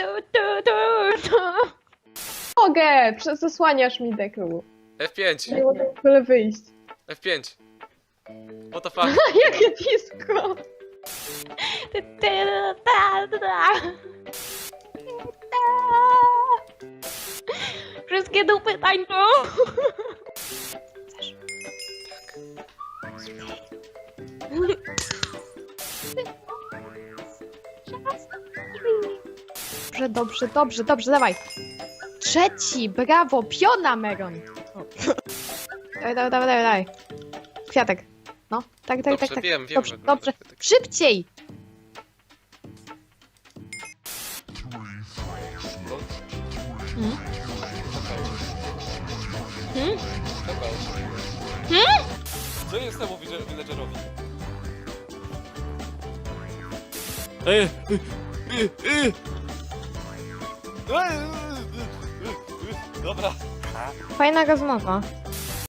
tu, tu, tu, tu. Mogę! prze- Zasłaniasz mi deklu. F5, Nie mogę w ogóle wyjść. F5. What the fuck? Jakie disco! Ty, ty, ta, ta, ta. Wszystkie dupy tańczą. Dobrze, dobrze, dobrze, dobrze, dawaj. Trzeci, brawo, piona, Meron. O. Dawaj, dawaj, dawaj, dawaj, dawaj. Kwiatek. No, tak, tak, tak, Dobrze, tak. wiem, wiem. Dobrze, że- dobrze. tak- Szybciej! Hmm? Hmm? Hmm? Co jest temu vill- villagerowi? Ej, ej, ej. Dobra. Fajna rozmowa.